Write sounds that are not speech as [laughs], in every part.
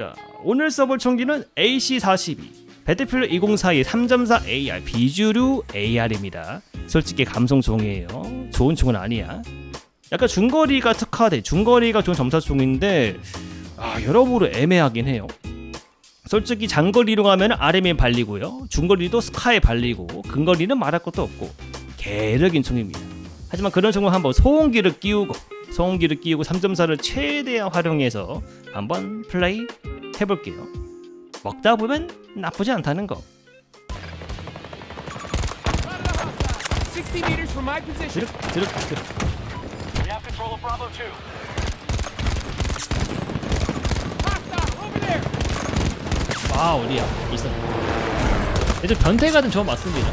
자, 오늘 써볼 총기는 AC-42 배틀필드 2042 3.4 AR 비주류 AR입니다. 솔직히 감성 종이에요. 좋은 총은 아니야. 약간 중거리가 특화돼 중거리가 좋은 점사총인데 아, 여러모로 애매하긴 해요. 솔직히 장거리로 가면 RM에 발리고요. 중거리도 스카에 발리고 근거리는 말할 것도 없고 개력인 총입니다. 하지만 그런 총은 한번 소음기를 끼우고 소음기를 끼우고 3.4를 최대한 활용해서 한번 플레이 해볼게요. 먹다 보면 나쁘지 않다는 거. 60 meters from my position. 드륵 드륵 드륵. We have control of Bravo 2. Hostile over there. 아 어디야? 있어. 이제 변태 같은 저 맞습니다.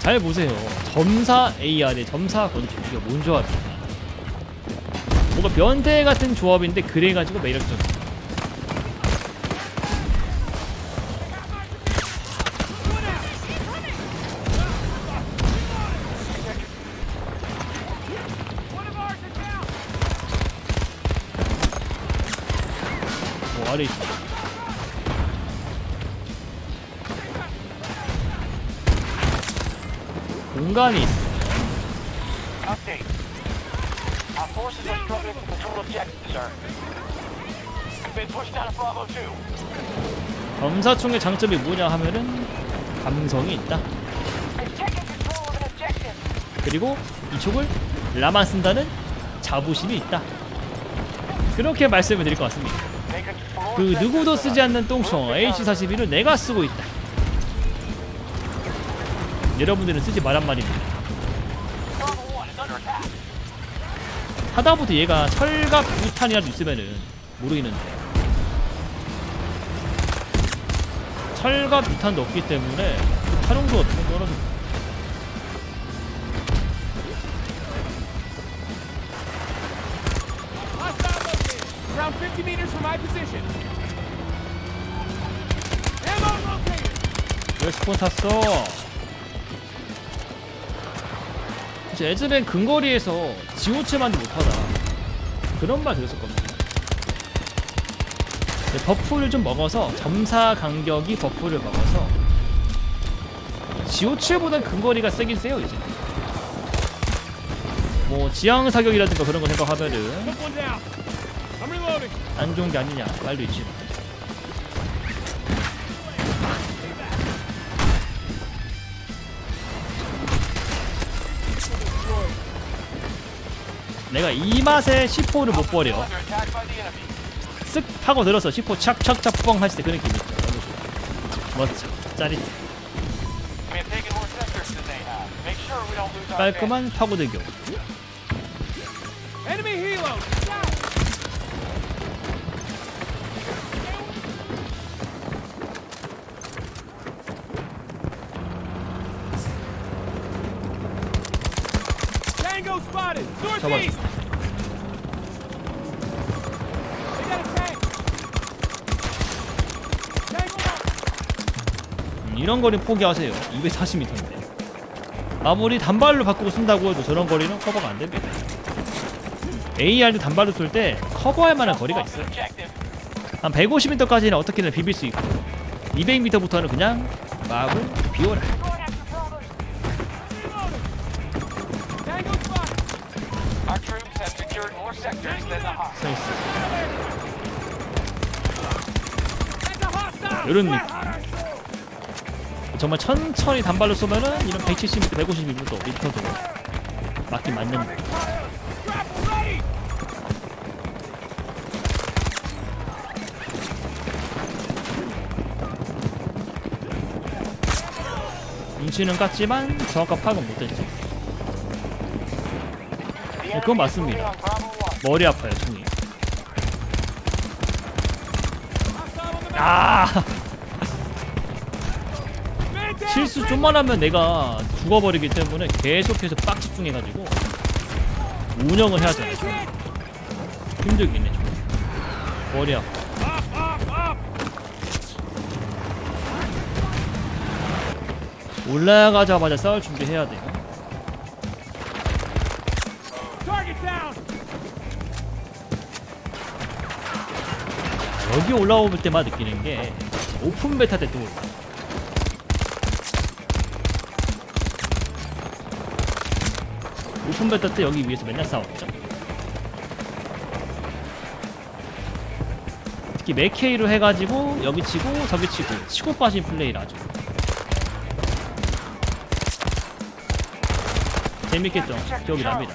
잘 보세요. 점사 AR에 점사 건축 이게 뭔 조합이야? 뭔가 변태 같은 조합인데 그래가지고 매력적. Out of Bravo 2. 점사총의 장점이 뭐냐 하면은 감성이 있다. 그리고 이 촉을 라만 쓴다는 자부심이 있다. 그렇게 말씀을 드릴 것 같습니다. 그 누구도 쓰지 않는 똥총 H42를 내가 쓰고 있다. 여러분들은 쓰지 말란 말입니다. Bravo 1 is under attack. 하다못해 얘가 철갑 유탄이라도 있으면은 모르겠는데 철갑 유탄도 없기 때문에 활용도가 너무 떨어집니다. 50 meters from my position. Ammo located. 왜 스폰 탔어? 사실 에즈벤 근거리에서 지오체만도 못하다 그런 말 겁니다 근데 버프를 좀 먹어서 점사 간격이 버프를 먹어서 지오체보단 근거리가 세긴 세요 이제 뭐 지향 사격이라든가 그런 거 생각하면은 Took one down. 안 좋은 게 아니냐 말도 있지 내가 이 맛에 10호를 못 버려. 쓱 하고 들어서 10호 착착착 뻥 하실 때그 느낌 있죠 너무 좋아 멋져 짜릿해 깔끔한 파고들교 up. 음, 이런 거리 포기하세요. 240m인데. 아무리 단발로 바꾸고 쓴다고 해도 저런 거리는 커버가 안 됩니다. AR도 단발로 쏠 때 커버할 만한 거리가 있어요. 한 150m까지는 어떻게든 비빌 수 있고 200m부터는 그냥 마음을 비워라 hostile. 이런 느낌 정말 천천히 단발로 쏘면은 이런 170m, 150m도 미터도 맞긴 맞는데. 눈치는 깠지만 정확한 파악은 못했죠 네, 그건 맞습니다 on Bravo 1. 머리 아파요 map. 아. [laughs] 실수 좀만 하면 내가 죽어버리기 때문에 계속해서 빡 집중해가지고 운영을 해야 좀 힘들긴 해 좀. 머리 아파. 올라가자마자 싸울 준비해야 돼요 여기 올라올 때만 느끼는 게 오픈 베타 때또 올라. 오픈 베타 때 여기 위에서 맨날 싸웠죠. 특히 맥케이로 해가지고 여기 치고 저기 치고 치고 빠진 플레이를 아주 재밌겠죠? 기억이 납니다.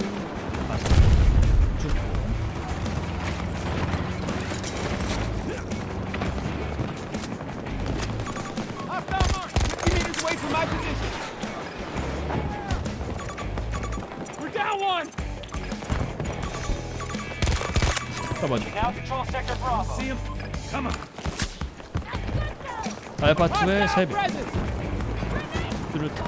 잡아줘. 알파 2의 Hostile 3배 presence. 뚜루타.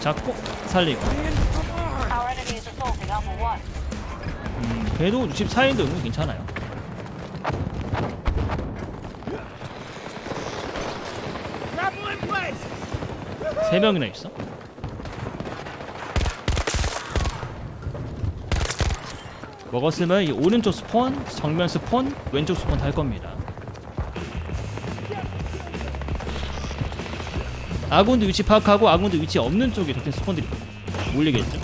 잡고 살리고 Man, come on. Our enemy is assaulting Alpha 1. 음, 그래도 64인도 은근 괜찮아요 3명이나 있어? 먹었으면 이 오른쪽 스폰, 정면 스폰, 왼쪽 스폰 다 할 겁니다. 아군도 위치 파악하고 아군도 위치 없는 쪽에 적힌 스폰들이 몰리겠죠?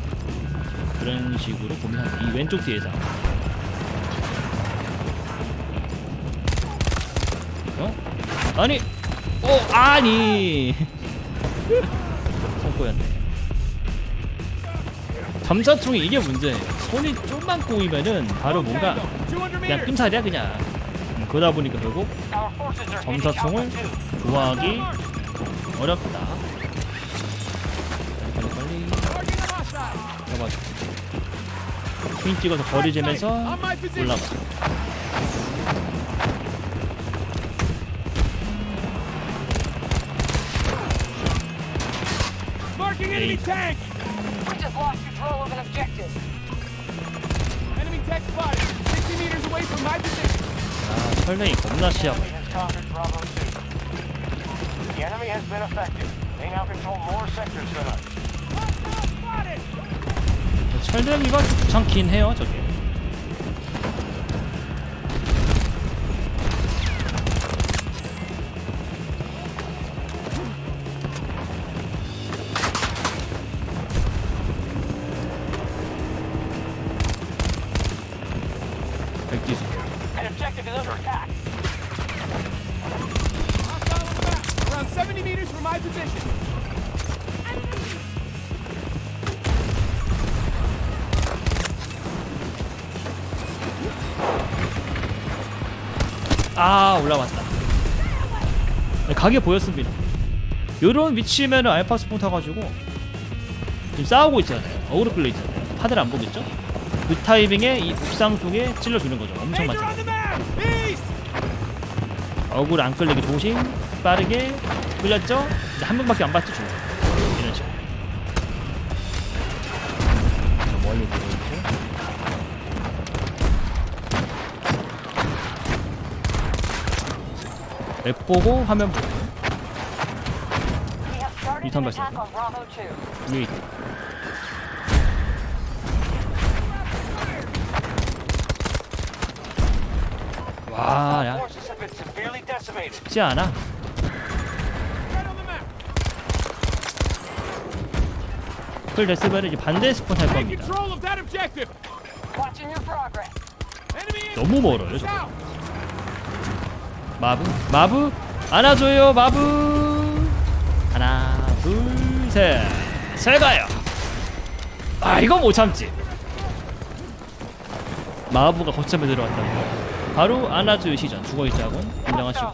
그런 식으로 고민합니다 이 왼쪽 뒤에서. 어? 아니! 어 아니 [laughs] 손꼬였네 점사총이 이게 문제예요 손이 좀만 꼬이면은 바로 뭔가 200 그냥. 끔살이야 그냥 음, 그러다 보니까 결국 점사총을 Alpha 2. 좋아하기 어렵다 빨리 빨리. 잡아줘 핑 찍어서 거리 재면서. 올라가 Marking enemy Hey. tank. We just lost control of an objective. Enemy tech spotted. 60 meters away from my position. 아 설명이 겁나 시합 Enemy has conquered Bravo 2. The enemy has been effective. They now control more sectors than us. Spotted. 철들기가 귀찮긴 해요 저게 Attack. Hostile the back. Around 70 meters from my position. 아 올라왔다 네, 가게 보였습니다 요런 위치면은 알파 스폰 타가지고 지금 싸우고 있잖아요 어그로 끌려 있잖아요 하늘 안 보겠죠? 그 타이밍에 이 옥상 쪽에 찔러주는 거죠 엄청. East. 어그로 안 끌리게 조심 빠르게 끌렸죠? 한 명밖에 안 봤죠 중간 이런 식으로. 저 멀리 보고 있고 맵 보고 화면 보고. Bravo 2. 위에 있다 와, 야, 쉽지 않아. 풀 데스벨은 이제 반대 스폰 할 겁니다. 너무 멀어요, 저거. 마부, 마부, 안아줘요, 마부. 하나, 둘, 셋, 세 가요. 아, 이거 못 참지. 마부가 거점에 들어왔다고. 바로 안아줘요 시전 죽어있자군 인정하시고.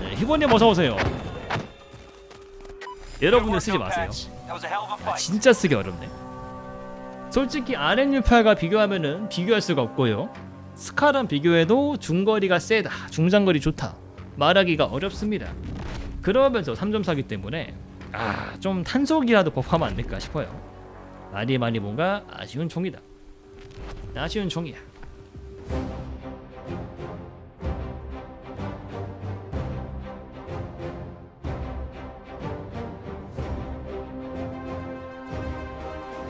네, 희보님 어서 오세요. 여러분들 쓰지 마세요. 아. 진짜 쓰기 어렵네. 솔직히 RN68과 비교하면은 비교할 수가 없고요. 스카랑 비교해도 중거리가 세다, 중장거리 좋다 말하기가 어렵습니다. 그러면서 3.4기 때문에 아, 좀 탄속이라도 법하면 안 될까 싶어요. 많이 많이 뭔가 아쉬운 총이다. 아쉬운 총이야.